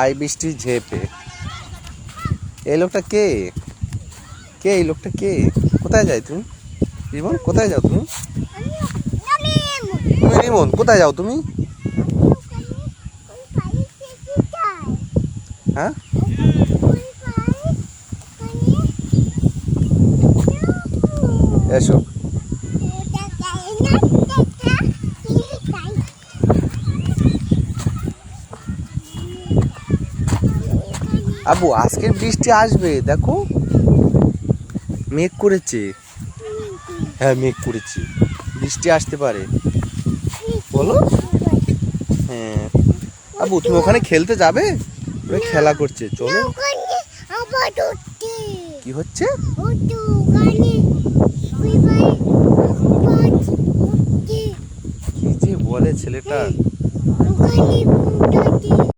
আয় বৃষ্টি ঝেপে। এই লোকটা কে? কে এই লোকটা কে? কোথায় যায় তুমি? রিমন, কোথায় যাও তুমি? তুমি রিমন, কোথায় যাও তুমি? হ্যাঁ? এসো। আবু, আজকের বৃষ্টি আসবে, দেখো। মেঘ করেছে। হ্যাঁ মেঘ করেছে। বৃষ্টি আসতে পারে। বলো। হ্যাঁ। আবু, তুমি ওখানে খেলতে যাবে? খেলা করছে, চলো। কি হচ্ছে? কি যে বলে ছেলেটা?